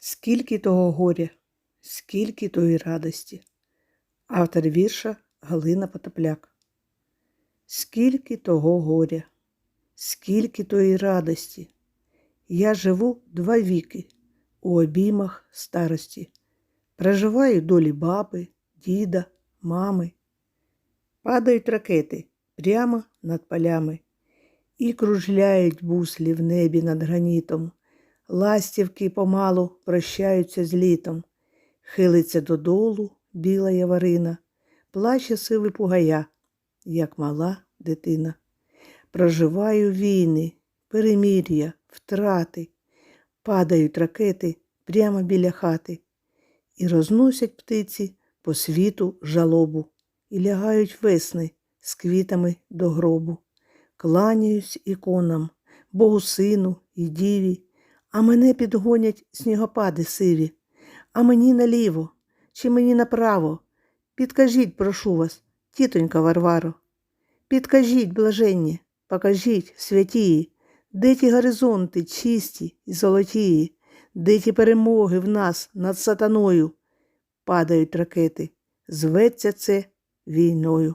Скільки того горя, скільки тої радості. Автор вірша Галина Потопляк. Скільки того горя, скільки тої радості. Я живу два віки у обіймах старості. Проживаю долі баби, діда, мами. Падають ракети прямо над полями і кружляють буслі в небі над гранітом. Ластівки помалу прощаються з літом, хилиться додолу біла яварина, плаче сивий пугая, як мала дитина. Проживаю війни, перемір'я, втрати, падають ракети прямо біля хати, і розносять птиці по світу жалобу, і лягають весни з квітами до гробу. Кланяюсь іконам, Богу сину і діві, а мене підгонять снігопади сиві, а мені наліво чи мені направо. Підкажіть, прошу вас, тітонька Варваро. Підкажіть, блаженні, покажіть, святії, де ті горизонти чисті і золотії, де ті перемоги в нас над сатаною. Падають ракети, зветься це війною.